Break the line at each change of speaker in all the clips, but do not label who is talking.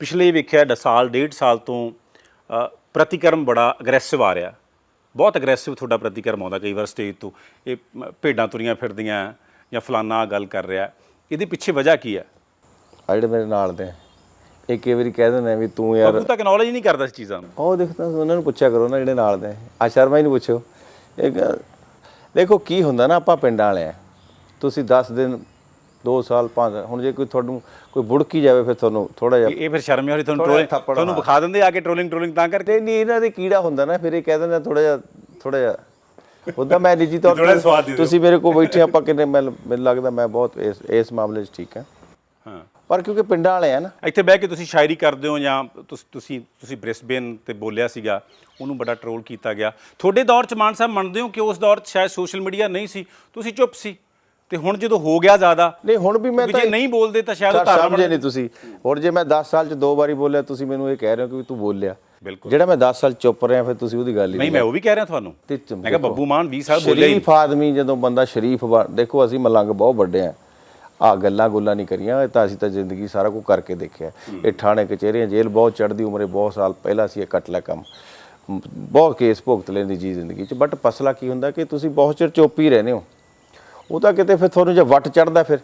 ਪਿਛਲੇ ਵੇਖਿਆ ਡ ਸਾਲ ਡੇਢ ਸਾਲ ਤੋਂ ਪ੍ਰਤੀਕਰਮ ਬੜਾ ਅਗਰੈਸਿਵ ਆ ਰਿਹਾ। ਬਹੁਤ ਅਗਰੈਸਿਵ ਤੁਹਾਡਾ ਪ੍ਰਤੀਕਰਮ ਆਉਂਦਾ ਕਈ ਵਾਰ ਸਟੇਜ ਤੋਂ। ਇਹ ਭੇਡਾਂ ਤੁਰੀਆਂ ਫਿਰਦੀਆਂ ਜਾਂ ਫਲਾਨਾ ਗੱਲ ਕਰ ਰਿਹਾ। ਇਹਦੇ ਪਿੱਛੇ ਵਜ੍ਹਾ ਕੀ ਹੈ?
ਆ ਜਿਹੜੇ ਮੇਰੇ ਨਾਲ ਦੇ ਇਹ ਕਈ ਵਾਰੀ ਕਹਿ ਦਿੰਦੇ ਵੀ ਤੂੰ ਯਾਰ
ਬਾਬੂ ਤਾਂ ਅਕਨੌਲੇਜ ਨਹੀਂ ਕਰਦਾ ਇਸ ਚੀਜ਼ਾਂ ਨੂੰ।
ਉਹ ਦੇਖਦਾ ਉਹਨਾਂ ਨੂੰ ਪੁੱਛਿਆ ਕਰੋ ਨਾ ਜਿਹੜੇ ਨਾਲ ਦੇ ਆ ਸ਼ਰਮਾ ਹੀ ਨੂੰ ਪੁੱਛੋ। ਇੱਕ ਦੇਖੋ ਕੀ ਹੁੰਦਾ ਨਾ ਆਪਾਂ ਪਿੰਡਾਂ ਵਾਲੇ ਆ। ਤੁਸੀਂ 10 ਦਿਨ 2 ਸਾਲ 5 ਹੁਣ ਜੇ ਕੋਈ ਤੁਹਾਨੂੰ ਕੋਈ ਬੁੜਕੀ ਜਾਵੇ ਫਿਰ ਤੁਹਾਨੂੰ ਥੋੜਾ ਜਿਹਾ
ਇਹ ਫਿਰ ਸ਼ਰਮੇ ਵਾਲੀ ਤੁਹਾਨੂੰ
ਥੋੜ੍ਹਾ ਥੱਪੜ,
ਤੁਹਾਨੂੰ
ਹਾਂ।
ਵਿਖਾ ਦਿੰਦੇ ਆ ਕੇ ਟ੍ਰੋਲਿੰਗ ਟ੍ਰੋਲਿੰਗ ਤਾਂ ਕਰਕੇ?
ਤੇ ਨਹੀਂ ਇਹਨਾਂ ਦੇ ਕੀੜਾ ਹੁੰਦਾ ਨਾ ਫਿਰ ਇਹ ਕਹਿ ਦਿੰਦੇ ਥੋੜਾ ਜਿਹਾ ਥੋੜਾ ਜਿਹਾ। ਉਹਦਾ ਮੈਂ ਨਿੱਜੀ ਤੌਰ
ਥੋੜ੍ਹਾ ਸਵਾਦ ਦੇ
ਤੇ
ਦਿਓ।
ਤੁਸੀਂ ਮੇਰੇ ਕੋਲ ਬੈਠੇ ਆਪਾਂ ਕਿੰਨੇ ਮੈਨੂੰ ਮੈਨੂੰ ਲੱਗਦਾ ਮੈਂ ਬਹੁਤ ਇਸ ਇਸ ਮਾਮਲੇ 'ਚ ਠੀਕ ਹਾਂ।
ਹਾਂ।
ਪਰ ਕਿਉਂਕਿ ਪਿੰਡਾਂ ਵਾਲੇ ਆ ਨਾ।
ਇੱਥੇ ਬਹਿ ਕੇ ਤੁਸੀਂ ਸ਼ਾਇਰੀ ਕਰਦੇ ਹੋ ਜਾਂ ਤੁਸ- ਤੁਸੀਂ ਤੁਸੀਂ ਬ੍ਰਿਸਬੇਨ ਤੇ ਬੋਲਿਆ ਸੀਗਾ ਉਹਨੂੰ ਬੜਾ ਟ੍ਰੋਲ ਕੀਤਾ ਗਿਆ। ਤੁਹਾਡੇ ਦੌਰ 'ਚ ਮਾਨ ਸਾਹਿਬ ਮੰਨਦੇ ਹੋ ਕਿ ਉਸ ਦੌਰ 'ਚ ਸ਼ਾਇਦ ਸੋਸ਼ਲ ਮੀਡੀਆ ਨਹੀਂ ਸੀ? ਤੁਸੀਂ ਚੁੱਪ ਸੀ? ਤੇ ਹੁਣ ਜਦੋਂ ਹੋ ਗਿਆ ਜ਼ਿਆਦਾ
ਨਹੀਂ ਹੁਣ ਵੀ ਮੈਂ
ਵੀ
ਤਾਂ
ਜੇ ਨਹੀਂ ਬੋਲਦੇ ਤਾਂ ਸ਼ਾਇਦ ਉਹ
ਸਰ, ਸਮਝੇ ਨਹੀਂ ਤੁਸੀਂ। ਹੁਣ ਜੇ ਮੈਂ 10 ਸਾਲ 'ਚ ਦੋ ਵਾਰੀ ਬੋਲਿਆ ਤੁਸੀਂ ਮੈਨੂੰ ਇਹ ਕਹਿ ਰਹੇ ਹੋ ਕਿ ਤੂੰ ਬੋਲਿਆ।
ਬਿਲਕੁਲ।
ਜਿਹੜਾ ਮੈਂ 10 ਸਾਲ ਚੁੱਪ ਰਿਹਾ ਫਿਰ ਤੁਸੀਂ ਉਹਦੀ ਗੱਲ ਹੀ
ਨਹੀਂ ਮੈਂ ਉਹ ਵੀ ਕਹਿ ਰਿਹਾ ਤੁਹਾਨੂੰ।
ਤੇ
ਮੈਂ ਕਿਹਾ ਬੱਬੂ ਮਾਨ 20 ਸਾਲ ਬੋਲਿਆ ਹੀ
ਸ਼ਰੀਫ ਆਦਮੀ ਜਦੋਂ ਬੰਦਾ ਸ਼ਰੀਫ ਬਣ- ਦੇਖੋ ਅਸੀਂ ਮਲੰਗ ਬਹੁਤ ਵੱਡੇ ਆ। ਆ ਗੱਲਾਂ ਗੁੱਲਾਂ ਨਹੀਂ ਕਰੀਆਂ ਇਹ ਤਾਂ ਅਸੀਂ ਤਾਂ ਜ਼ਿੰਦਗੀ ਸਾਰਾ ਕੁਝ ਕਰਕੇ ਦੇਖਿਆ। ਇਹ ਥਾਣੇ ਕਚਹਿਰੀਆਂ ਜੇਲ੍ਹ ਬਹੁਤ ਚੜ੍ਹਦੀ ਉਮਰੇ ਬਹੁਤ ਸਾਲ ਪਹਿਲਾਂ ਸੀ ਇਹ ਕਟਲਾ ਕੰਮ। ਮ, ਬਹੁਤ ਕੇਸ ਭੁਗਤ ਲੈਂਦੀ ਜੀ ਜ਼ਿੰਦਗੀ 'ਚ। ਬਟ ਮਸਲਾ ਕੀ ਹੁੰਦਾ ਕਿ ਤੁਸੀਂ ਬਹੁਤ ਚਿਰ ਚੁੱਪ ਹੀ ਰਹਿੰਦੇ ਹੋ। ਉਹ ਤਾਂ ਕਿਤੇ ਫਿਰ ਤੁਹਾਨੂੰ ਜੇ ਵੱਟ ਚੜਦਾ ਫਿਰ।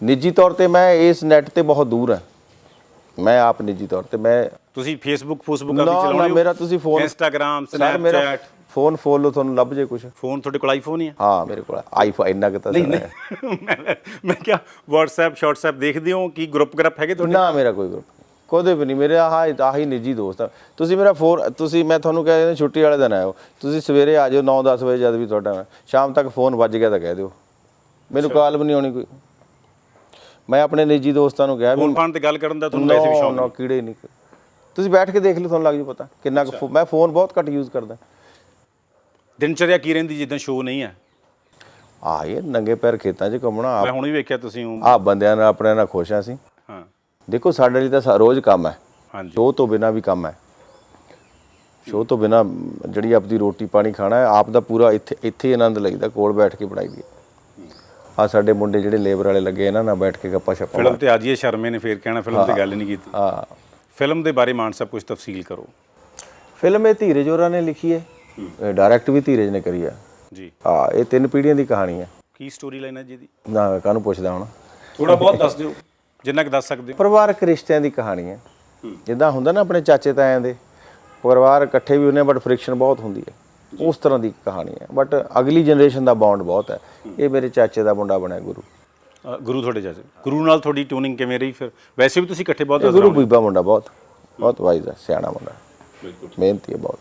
ਨਿੱਜੀ ਤੌਰ ਤੇ ਮੈਂ ਇਸ ਨੈਟ ਤੇ ਬਹੁਤ ਦੂਰ ਹਾਂ। ਮੈਂ ਆਪ ਨਿੱਜੀ ਤੌਰ ਤੇ ਮੈਂ
ਤੁਸੀਂ ਫੇਸਬੁੱਕ ਫੇਸਬੁੱਕ ਆਪਣੀ ਚਲਾਉਂਦੇ ਹੋ?
ਮੇਰਾ ਤੁਸੀਂ phone
Instagram Snapchat
phone follow ਤੁਹਾਨੂੰ ਲੱਭ ਜੇ ਕੁਝ
ਫੋਨ ਤੁਹਾਡੇ ਕੋਲ ਆਈਫੋਨ ਹੀ ਹੈ
ਹਾਂ ਮੇਰੇ ਕੋਲ ਆਈਫੋਨ ਇੰਨਾ ਕਿ ਤਾਂ ਸਰ ਹੈ।
ਮੈਂ- ਕਿਹਾ WhatsApp ਸ਼ਾਟਸਐਪ ਦੇਖਦੇ ਹੋ? ਕੀ ਗਰੁੱਪ ਗਰੁੱਪ ਹੈਗੇ ਤੁਹਾਡੇ?
ਨਾ ਮੇਰਾ ਕੋਈ ਗਰੁੱਪ ਕੋਦੇ ਵੀ ਨਹੀਂ ਮੇਰੇ ਆਹ ਆਹੀ ਨਿੱਜੀ ਦੋਸਤ ਆ। ਤੁਸੀਂ ਮੇਰਾ ਫੋਨ ਤੁਸੀਂ ਮੈਂ ਤੁਹਾਨੂੰ ਕਹਿ ਰਿਹਾ ਛੁੱਟੀ ਵਾਲੇ ਦਿਨ ਆਇਓ। ਤੁਸੀਂ ਸਵੇਰੇ ਆ ਜਾਓ 9-10 ਵਜੇ ਜਦ ਵੀ ਤੁਹਾਡਾ ਸ਼ਾਮ ਤੱਕ ਫੋਨ ਵੱਜ ਗਿਆ ਤਾਂ ਕਹਿ ਦਿਓ। ਮੈਨੂੰ ਕਾਲ ਵੀ ਨਹੀਂ ਆਉਣੀ ਕੋਈ। ਮੈਂ ਆਪਣੇ ਨਿੱਜੀ ਦੋਸਤਾਂ ਨੂੰ ਕਿਹਾ ਵੀ
ਫੋਨ ਫਾਨ ਤੇ ਗੱਲ ਕਰਨ ਦਾ ਤੁਹਾਨੂੰ ਵੈਸੇ ਵੀ ਸ਼ੌਕ
ਨਾ ਕੀੜੇ ਨਹੀਂ। ਤੁਸੀਂ ਬੈਠ ਕੇ ਦੇਖ ਲਓ ਤੁਹਾਨੂੰ ਲੱਗ ਜੂ ਪਤਾ ਕਿੰਨਾ ਕੁ ਮੈਂ ਫੋਨ ਬਹੁਤ ਘੱਟ ਯੂਜ਼ ਕਰਦਾ।
ਦਿਨਚਰਿਆ ਕੀ ਰਹਿੰਦੀ ਜਿੱਦਾਂ ਸ਼ੋਅ ਨਹੀਂ ਹੈ?
ਆ ਇਹ ਨੰਗੇ ਪੈਰ ਖੇਤਾਂ 'ਚ ਘੁੰਮਣਾ
ਮੈਂ ਹੁਣ ਵੀ ਵੇਖਿਆ ਤੁਸੀਂ
ਆ ਬੰਦਿਆਂ ਨਾਲ ਆਪਣੇ ਨਾਲ ਖੁਸ਼ ਆ ਸੀ ਦੇਖੋ ਸਾਡੇ ਲਈ ਤਾਂ ਰੋਜ਼ ਕੰਮ ਹੈ।
ਹਾਂਜੀ।
ਸ਼ੋਅ ਤੋਂ ਬਿਨਾ ਵੀ ਕੰਮ ਹੈ। ਸ਼ੋਅ ਤੋਂ ਬਿਨਾ ਜਿਹੜੀ ਆਪਦੀ ਰੋਟੀ ਪਾਣੀ ਖਾਣਾ ਹੈ ਆਪ ਦਾ ਪੂਰਾ ਇੱਥੇ ਇੱਥੇ ਹੀ ਆਨੰਦ ਲਈਦਾ ਕੋਲ ਬੈਠ ਕੇ ਬਣਾਈ ਦੀ ਆ ਸਾਡੇ ਮੁੰਡੇ ਜਿਹੜੇ ਲੇਬਰ ਵਾਲੇ ਲੱਗੇ ਇਹਨਾਂ ਨਾਲ ਬੈਠ ਕੇ ਗੱਪਾਂ ਛੱਪਾਂ
ਫਿਲਮ ਤੇ ਆ ਜਾਈਏ ਸ਼ਰਮੇ ਨੇ ਫੇਰ ਕਹਿਣਾ ਫਿਲਮ ਤੇ ਗੱਲ ਨਹੀਂ ਕੀਤੀ।
ਆ
ਫਿਲਮ ਦੇ ਬਾਰੇ ਮਾਨ ਸਾਹਿਬ ਕੁਝ ਤਫਸੀਲ ਕਰੋ।
ਫਿਲਮ ਇਹ ਧੀਰਜ ਹੋਰਾਂ ਨੇ ਲਿਖੀ ਹੈ। ਡਾਇਰੈਕਟ ਵੀ ਧੀਰਜ ਨੇ ਕਰੀ ਹੈ।
ਜੀ।
ਆ ਇਹ ਤਿੰਨ ਪੀੜ੍ਹੀਆਂ ਦੀ ਕਹਾਣੀ ਹੈ।
ਕੀ ਸਟੋਰੀ ਲਾਈਨ ਹੈ ਜੀ ਦੀ
ਨਾ ਕਾਹਨੂੰ ਪੁੱਛਦਾ ਹੁਣ?
ਥੋੜਾ ਬਹੁਤ ਦੱਸ ਦਿਓ। ਜਿੰਨਾ ਕਿ ਦੱਸ ਸਕਦੇ ਹੋ।
ਪਰਿਵਾਰਕ ਰਿਸ਼ਤਿਆਂ ਦੀ ਕਹਾਣੀ ਹੈ। ਜਿੱਦਾਂ ਹੁੰਦਾ ਨਾ ਆਪਣੇ ਚਾਚੇ ਤਾਇਆਂ ਦੇ ਪਰਿਵਾਰ ਇਕੱਠੇ ਵੀ ਹੁੰਦੇ ਬਟ ਫ੍ਰਿਕਸ਼ਨ ਬਹੁਤ ਹੁੰਦੀ ਹੈ। ਉਸ ਤਰ੍ਹਾਂ ਦੀ ਕਹਾਣੀ ਹੈ। ਬਟ ਅਗਲੀ ਜਨਰੇਸ਼ਨ ਦਾ ਬੌਂਡ ਬਹੁਤ ਹੈ। ਇਹ ਮੇਰੇ ਚਾਚੇ ਦਾ ਮੁੰਡਾ ਬਣਿਆ ਗੁਰੂ।
ਗੁਰੂ ਤੁਹਾਡੇ ਚਾਚੇ। ਗੁਰੂ ਨਾਲ ਤੁਹਾਡੀ ਟਿਊਨਿੰਗ ਕਿਵੇਂ ਰਹੀ ਫਿਰ? ਵੈਸੇ ਵੀ ਤੁਸੀਂ ਇਕੱਠੇ ਬਹੁਤ
ਗੁਰੂ ਬੀਬਾ ਮੁੰਡਾ ਬਹੁਤ ਬਹੁਤ ਵਾਈਜ਼ ਹੈ ਸਿਆਣਾ ਮੁੰਡਾ।
ਬਿਲਕੁਲ।
ਮਿਹਨਤੀ ਹੈ ਬਹੁਤ